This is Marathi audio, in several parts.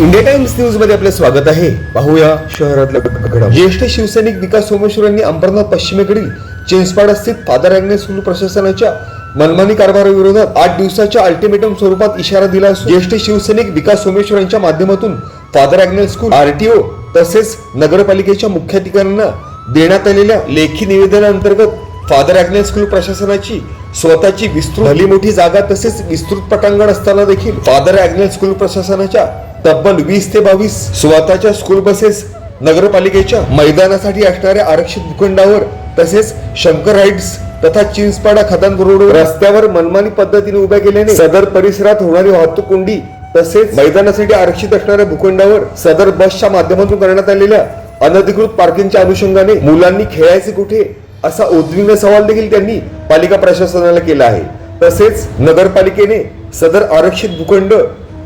इंडिया टाइम्स न्यूजमध्ये आपले स्वागत आहे. पाहूया शहरातल्या ज्येष्ठ शिवसैनिक विकास सोमेश्वर यांनी अंबरनाथ पश्चिमेकडील चिंचपाडा स्थित फादर अॅग्नेस स्कूल प्रशासनाच्या मनमानी कारभाराविरोधात आठ दिवसाच्या अल्टिमेटम स्वरूपात इशारा दिला असून ज्येष्ठ शिवसैनिक विकास सोमेश्वर यांच्या माध्यमातून फादर अॅग्नेस स्कूल आरटीओ तसेच नगरपालिकेच्या मुख्याधिकाऱ्यांना देण्यात आलेल्या लेखी निवेदनाअंतर्गत फादर अॅग्नेस स्कूल प्रशासनाची स्वतःची विस्तृत भली मोठी जागा तसेच विस्तृत पटांगण असताना देखील फादर अॅग्नेस स्कूल प्रशासनाच्या तब्बल वीस ते बावीस स्वतःच्या स्कूल बसेस नगरपालिकेच्या मैदानासाठी असणाऱ्या आरक्षित भूखंडावर तसेच शंकर राईड्स तथा चिंचपाडा खदान रोड रस्त्यावर मनमानी पद्धतीने उभ्या केल्याने सदर परिसरात होणारी वाहतूक कोंडी तसेच मैदानासाठी आरक्षित असणाऱ्या भूखंडावर सदर बसच्या माध्यमातून करण्यात आलेल्या अनधिकृत पार्किंगच्या अनुषंगाने मुलांनी खेळायचे कुठे असा उद्विग्न सवाल देखील त्यांनी पालिका प्रशासनाला केला आहे. तसेच नगरपालिकेने सदर आरक्षित भूखंड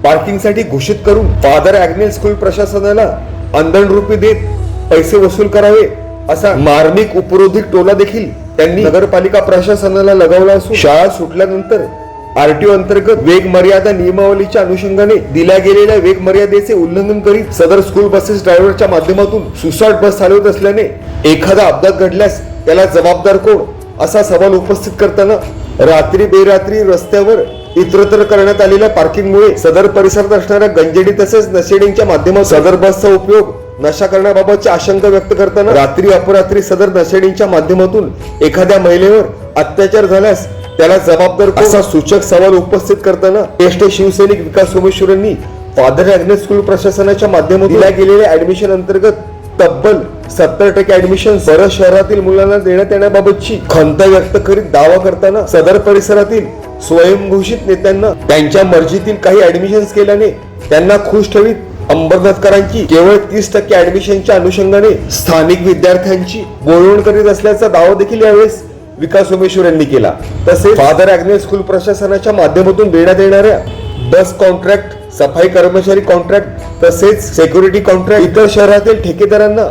पार्किंगसाठी घोषित करून फादर अॅग्नेस स्कूल प्रशासनाला अंधण रुपी देत पैसे वसूल करावे असा मार्मिक उपरोधिक टोला देखील त्यांनी नगरपालिका प्रशासनाला लगावला असून शाळा सुटल्यानंतर आरटीओ अंतर्गत वेग मर्यादा नियमावलीच्या अनुषंगाने दिल्या गेलेल्या वेग मर्यादेचे उल्लंघन करीत सदर स्कूल बसेस ड्रायव्हरच्या माध्यमातून सुसाट बस चालवत असल्याने एखादा अपघात घडल्यास त्याला जबाबदार कोण असा सवाल उपस्थित करताना रात्री बेरात्री रस्त्यावर इतरत्र करण्यात आलेल्या पार्किंगमुळे सदर परिसरात असणाऱ्या गंजेडी तसेच नशेडींच्या माध्यमातून सदर बसचा उपयोग नशा करण्याबाबतची आशंका व्यक्त करताना रात्री अपरात्री सदर नशेडींच्या माध्यमातून एखाद्या महिलेवर अत्याचार झाल्यास त्याला जबाबदार असा सूचक सवाल उपस्थित करताना ज्येष्ठ शिवसैनिक विकास सोमेश्वरांनी फादर अॅग्नेस स्कूल प्रशासनाच्या माध्यमातून दिल्या गेलेल्या ऍडमिशन अंतर्गत तब्बल सत्तर टक्के ऍडमिशन परत शहरातील मुलांना देण्यात येण्याबाबतची खंत व्यक्त करीत दावा करताना सदर परिसरातील स्वयंघोषित नेत्यांना त्यांच्या मर्जीतील काही ऍडमिशन केल्याने त्यांना खुश ठेवीत अंबरनाथकरांची केवळ तीस टक्के ऍडमिशनच्या अनुषंगाने स्थानिक विद्यार्थ्यांची बोलवण करीत असल्याचा दावा देखील यावेळेस विकास सोमेश्वर यांनी केला. तसेच फादर अग्नेल स्कूल प्रशासनाच्या माध्यमातून देण्यात येणाऱ्या बस कॉन्ट्रॅक्ट सफाई कर्मचारी कॉन्ट्रॅक्ट तसेच सिक्युरिटी कॉन्ट्रॅक्ट इतर शहरातील ठेकेदारांना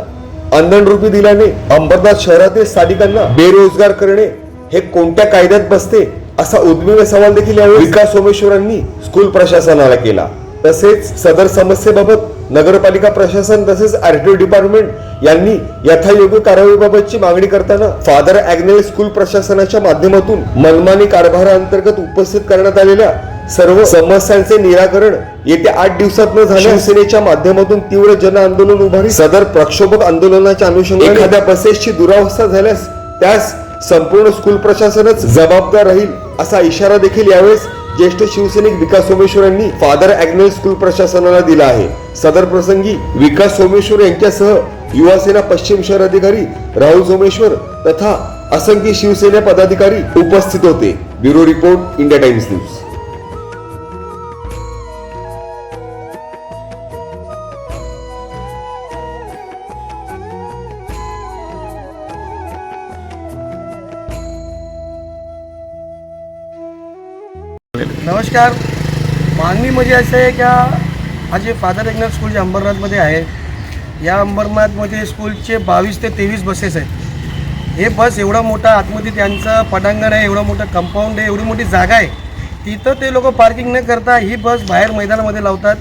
अंधण रुपी दिल्याने अंबरनाथ शहरातील स्थानिकांना बेरोजगार करणे हे कोणत्या कायद्यात बसते असा उद्विग्न सवाल देखील यावेळी विकास सोमेश्वरांनी स्कूल प्रशासनाला केला. तसेच सदर समस्येबाबत नगरपालिका प्रशासन तसेच आरटीओ डिपार्टमेंट यांनी यथायोग्य कारवाईबाबतची मागणी करताना फादर अॅग्नेल स्कूल प्रशासनाच्या माध्यमातून मनमानी कारभाराअंतर्गत उपस्थित करण्यात आलेल्या सर्व समस्यांचे निराकरण येत्या आठ दिवसात न झाल्या शिवसेनेच्या माध्यमातून तीव्र जन आंदोलन उभारी. सदर प्रक्षोभक आंदोलनाच्या अनुषंगाने एखाद्या बसेसची दुरावस्था झाल्यास त्यास संपूर्ण स्कूल प्रशासनच जबाबदार राहील असा इशारा देखील यावेळेस ज्येष्ठ शिवसैनिक विकास सोमेश्वर यांनी फादर अॅग्नेल स्कूल प्रशासनाला दिला आहे. सदर प्रसंगी विकास सोमेश्वर यांच्यासह युवासेना पश्चिम शहर अधिकारी राहुल सोमेश्वर तथा असंख्य शिवसेना पदाधिकारी उपस्थित होते. Bureau report India Times news. नमस्कार. मागणी म्हणजे असं आहे का हा जे फादर एकनाथ स्कूल जे अंबरनाथमध्ये आहे या अंबरनाथमध्ये स्कूलचे बावीस ते तेवीस बसेस आहेत. हे बस एवढा मोठा आतमध्ये त्यांचं पटांगण आहे एवढं मोठं कंपाऊंड आहे एवढी मोठी जागा आहे. तिथं ते लोक पार्किंग न करता ही बस बाहेर मैदानामध्ये लावतात.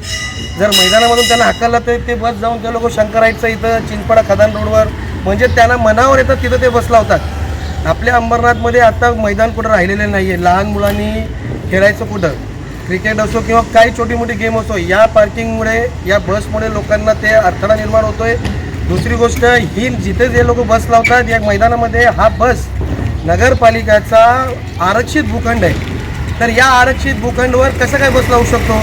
जर मैदानामधून त्यांना हाकलला तर ते बस जाऊन ते लोक शंकरायचं इथं चिंचपाडा खदान रोडवर म्हणजे त्यांना मनावर येतं तिथं ते बस लावतात. आपल्या अंबरनाथमध्ये आता मैदान कुठं राहिलेलं नाही आहे लहान मुलांनी खेळायचं कुठं? क्रिकेट असो किंवा काही छोटी मोठी गेम असो या पार्किंगमुळे या बसमुळे लोकांना ते अडथळा निर्माण होतोय. दुसरी गोष्ट ही जिथे जे लोक बस लावतात या मैदानामध्ये हा बस नगरपालिकाचा आरक्षित भूखंड आहे. तर या आरक्षित भूखंडवर कसं काय बस लावू शकतो?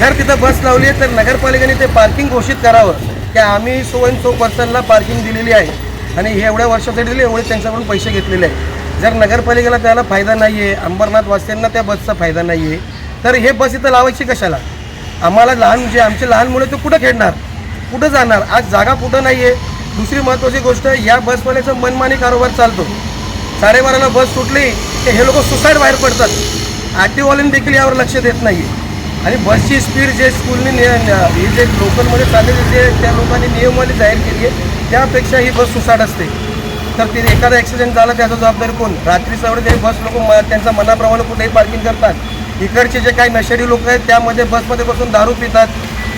जर तिथं बस लावली तर नगरपालिकेने ते पार्किंग घोषित करावं. की आम्ही सो अँड सो पर्सनला पार्किंग दिलेली आहे. आणि हे एवढ्या वर्षासाठी दिले एवढे त्यांच्याकडून पैसे घेतलेले आहे जर नगरपालिकेला त्याला फायदा नाही आहे अंबरनाथ वासियांना त्या बसचा फायदा नाही आहे तर हे बस इथं लावायची कशाला? आम्हाला लहान जे आमचे लहान मुलं ते कुठं खेळणार? कुठं जाणार? आज जागा कुठं नाही आहे दुसरी महत्त्वाची गोष्ट या बसवाल्याचा मनमानी कारोबार चालतो. साडेबाराला बस सुटली की हे लोक सुसाईड बाहेर पडतात. ॲक्टिव्हवाल्यांनी देखील यावर लक्ष देत नाही आणि बसची स्पीड जे स्कूलने नि न- हे जे लोकलमध्ये चाललेली जे त्या लोकांनी नियमवाली जाहीर केली आहे त्यापेक्षा ही बस सुसाट असते. तर ते एखादा ॲक्सिडेंट झाला त्याचा जबाबदारी कोण? रात्री सवडे ते बस लोक म त्यांच्या मनाप्रमाणे कुठेही पार्किंग करतात. इकडचे जे काही नशेडी लोक आहेत त्यामध्ये बसमध्ये बसून दारू पितात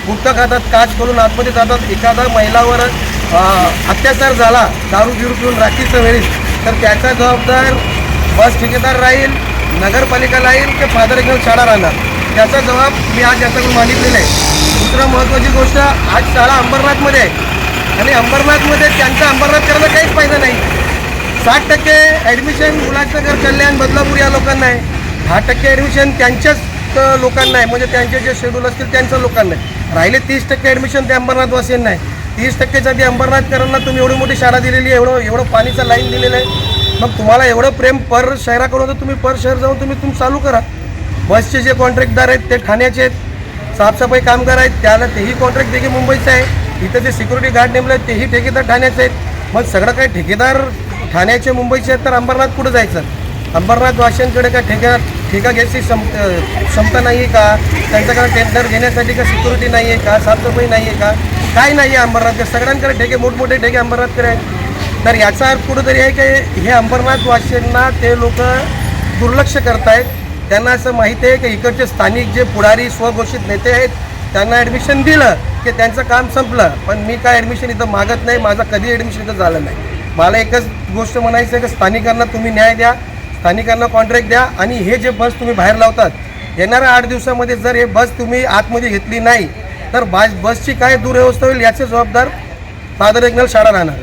गुटखा खातात काच करून आतमध्ये जातात. एखादा महिलावर अत्याचार झाला दारू गिरू पिऊन रात्रीच्या वेळेस तर त्याचा जबाबदार बस ठेकेदार राहील नगरपालिका राहील की फादर एकदम शाळा राहणार? त्याचा जबाब मी आज याच्याकडून मागितलेला आहे. दुसरं महत्त्वाची गोष्ट आज शाळा अंबरनाथमध्ये आहे. आणि अंबरनाथमध्ये त्यांचं अंबरनाथ करायला काहीच फायदा नाही. साठ टक्के ॲडमिशन मुलाचं घर कल्याण बदलापूर या लोकांना आहे. दहा टक्के ॲडमिशन त्यांच्याच लोकांना आहे. म्हणजे त्यांचे जे शेड्यूल असतील त्यांच्या लोकांना आहे. राहिले तीस टक्के ॲडमिशन ते अंबरनाथवासीयांना आहे. तीस टक्केच्या ती अंबरनाथकरांना तुम्ही एवढी मोठी शाळा दिलेली आहे एवढं एवढं पाणीचं लाईन दिलेलं आहे. मग तुम्हाला एवढं प्रेम पर शहराकडून तर तुम्ही पर शहर जाऊन तुम्ही तुम्ही चालू करा. बसचे जे कॉन्ट्रॅक्टदार आहेत ते ठाण्याचे आहेत. साफसफाई कामगार आहेत त्याला तेही कॉन्ट्रॅक्ट देखील मुंबईचं आहे. इथं जे सिक्युरिटी गार्ड नेमले आहेत तेही ठेकेदार ठाण्याचे आहेत. मग सगळं काही ठेकेदार ठाण्याचे मुंबईचे आहेत तर अंबरनाथ कुठं जायचं? अंबरनाथ वाशांकडे काय ठेका ठेका घ्यायची क्षम क्षमता नाही आहे का त्यांच्याकडे टेंडर घेण्यासाठी का सिक्युरिटी नाही आहे का? साफसफाई नाही आहे का? काय नाही आहे अंबरनाथ सगळ्यांकडे ठेके मोठमोठे ठेके अंबरनाथकडे आहेत. तर याचा अर्थ कुठंतरी आहे की हे अंबरनाथ वाशियांना ते लोक दुर्लक्ष करत आहेत त्यांना असं माहिती आहे की इकडचे स्थानिक जे पुढारी स्वघोषित नेते आहेत त्यांना ॲडमिशन दिलं की त्यांचं काम संपलं. पण मी काय ॲडमिशन इथं मागत नाही माझं कधी ॲडमिशन इथं झालं नाही. मला एकच गोष्ट म्हणायचं आहे की स्थानिकांना तुम्ही न्याय द्या स्थानिकांना कॉन्ट्रॅक्ट द्या आणि हे जे बस तुम्ही बाहेर लावतात येणाऱ्या आठ दिवसामध्ये जर हे बस तुम्ही आतमध्ये घेतली नाही तर बस बसची काय दुर्व्यवस्था होईल याचे जबाबदार फादर एकनल शाळा राहणार.